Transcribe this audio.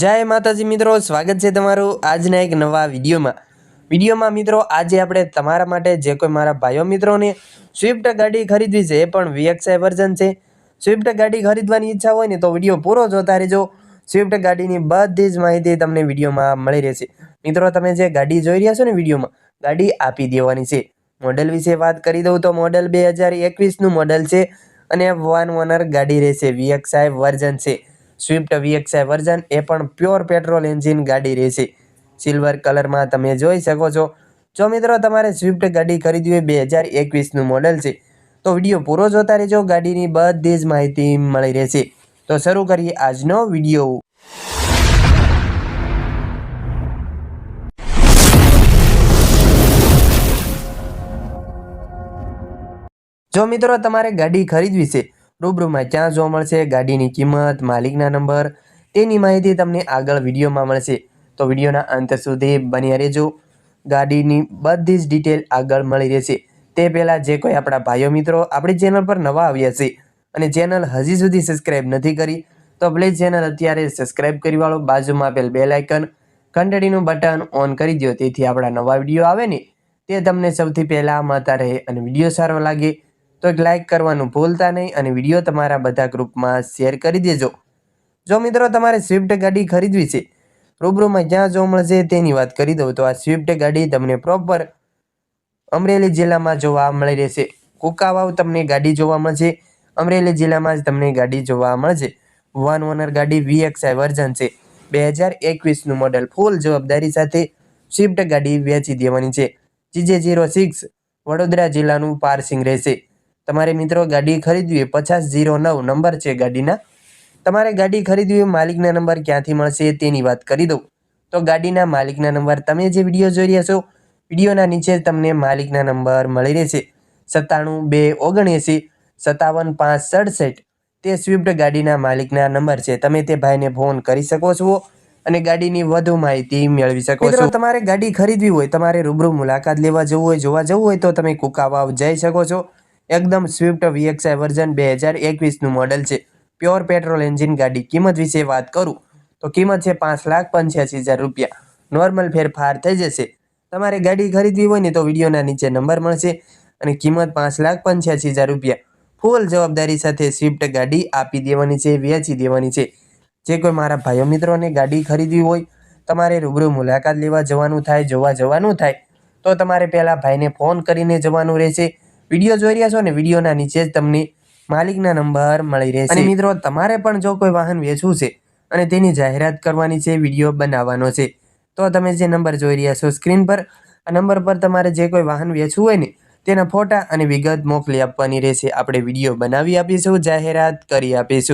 જય માતાજી મિત્રો, સ્વાગત છે તમારું આજના એક નવા વિડીયોમાં. વિડીયોમાં મિત્રો, આજે આપણે તમારા માટે જે કોઈ મારા ભાઈઓ મિત્રોને સ્વિફ્ટ ગાડી ખરીદવી છે, એ પણ વીએક્સઆઈ વર્ઝન છે. સ્વિફ્ટ ગાડી ખરીદવાની ઈચ્છા હોય ને, તો વીડિયો પૂરો જોતા રહેજો. સ્વિફ્ટ ગાડીની બધી જ માહિતી તમને વિડીયોમાં મળી રહેશે. મિત્રો, તમે જે ગાડી જોઈ રહ્યા છો ને વિડીયોમાં, ગાડી આપી દેવાની છે. મોડેલ વિશે વાત કરી દઉં તો મોડેલ બે હજાર એકવીસનું મોડેલ છે અને વન ઓનર ગાડી રહેશે વીએક્સઆઈ વર્ઝન છે. સ્વિફ્ટ વીએક્સઆઈ વર્ઝન એ પણ પ્યોર પેટ્રોલ એન્જિન ગાડી રહેશે. સિલ્વર કલરમાં તમે જોઈ શકો છો. જો મિત્રો તમારે સ્વિફ્ટ ગાડી ખરીદવી હોય બે હજાર એકવીસનું મોડેલ છે, તો વીડિયો પૂરો જોતા રહેજો. ગાડીની બધી જ માહિતી મળી રહેશે. તો શરૂ કરીએ આજનો વીડિયો જો મિત્રો તમારે ગાડી ખરીદવી છે રૂબરૂમાં ક્યાં જોવા મળશે ગાડીની કિંમત, માલિકના નંબર, તેની માહિતી તમને આગળ વિડીયોમાં મળશે. તો વિડીયોના અંત સુધી બન્યા રહેજો. ગાડીની બધી જ ડિટેલ આગળ મળી રહેશે. તે પહેલાં જે કોઈ આપણા ભાઈઓ મિત્રો આપણી ચેનલ પર નવા આવ્યા છે અને ચેનલ હજી સુધી સબસ્ક્રાઈબ નથી કરી, તો પ્લીઝ ચેનલ અત્યારે સબસ્ક્રાઈબ કરી વાળો, બાજુમાં આપેલ બેલ આઇકન, ઘંટડીનું બટન ઓન કરી દો તેથી આપણા નવા વીડિયો આવે ને, તે તમને સૌથી પહેલાં મળતા રહે અને વીડિયો સારો લાગે તો એક લાઇક કરવાનું ભૂલતા નહીં અને વીડિયો તમારા બધા ગ્રુપમાં શેર કરી દેજો. જો મિત્રો તમારે સ્વિફ્ટ ગાડી ખરીદવી છે, રૂબરૂમાં જ્યાં જોવા મળશે તેની વાત કરી દઉં. તો આ સ્વિફ્ટ ગાડી તમને પ્રોપર અમરેલી જિલ્લામાં જોવા મળી રહેશે. કુકાવાવ તમને ગાડી જોવા મળશે. અમરેલી જિલ્લામાં જ તમને ગાડી જોવા મળશે. વન ઓનર ગાડી વીએક્સઆઈ વર્ઝન છે. બે હજાર એકવીસનું મોડલ ફૂલ જવાબદારી સાથે સ્વિફ્ટ ગાડી વેચી દેવાની છે. જીજે જીરો સિક્સ વડોદરા જિલ્લાનું પાર્સિંગ રહેશે. તમારે મિત્રો ગાડી ખરીદવી પચાસ જીરો નવ નંબર છે ગાડીના. તમારે ગાડી ખરીદવી માલિકના નંબર ક્યાંથી મળશે તેની વાત કરી દઉં. તો ગાડીના માલિકના નંબર તમે જે વીડિયો જોઈ રહ્યા છો વિડીયોના નીચે તમને માલિકના નંબર મળી રહેશે. સત્તાણું બે ઓગણએંસી સત્તાવન પાંચ સડસઠ તે સ્વિફ્ટ ગાડીના માલિકના નંબર છે. તમે તે ભાઈને ફોન કરી શકો છો અને ગાડીની વધુ માહિતી મેળવી શકો છો. તમારે ગાડી ખરીદવી હોય તમારે રૂબરૂ મુલાકાત લેવા જવું હોય જોવા જવું હોય તો તમે કુકાવાવ જઈ શકો છો. એકદમ સ્વિફ્ટ વીએક્સઆઈ વર્ઝન બે હજાર એકવીસનું મોડલ છે. પ્યોર પેટ્રોલ એન્જિન ગાડી. કિંમત વિશે વાત કરું, તો કિંમત છે પાંચ લાખ પંચ્યાસી હજાર રૂપિયા. નોર્મલ ફેરફાર થઈ જશે. તમારે ગાડી ખરીદવી હોય ને તો વિડીયોના નીચે નંબર મળશે અને કિંમત પાંચ લાખ પંચ્યાસી હજાર રૂપિયા. ફૂલ જવાબદારી સાથે સ્વિફ્ટ ગાડી આપી દેવાની છે, વેચી દેવાની છે. જે કોઈ મારા ભાઈઓ મિત્રોને ગાડી ખરીદવી હોય, તમારે રૂબરૂ મુલાકાત લેવા જવાનું થાય, જોવા જવાનું થાય, તો તમારે પહેલાં ભાઈને ફોન કરીને જવાનું રહેશે. વીડિયો જોઈ રહ્યા છો ને વિડીયોના નીચે જ તમને માલિકના નંબર મળી રહેશે. અને મિત્રો, તમારે પણ જો કોઈ વાહન વેચવું છે અને તેની જાહેરાત કરવાની છે, વીડિયો બનાવવાનો છે, તો તમે જે નંબર જોઈ રહ્યા છો સ્ક્રીન પર, આ નંબર પર તમારે જે કોઈ વાહન વેચવું હોય ને, તેના ફોટા અને વિગત મોકલી આપવાની રહેશે. આપણે વીડિયો બનાવી આપીશું, જાહેરાત કરી આપીશું.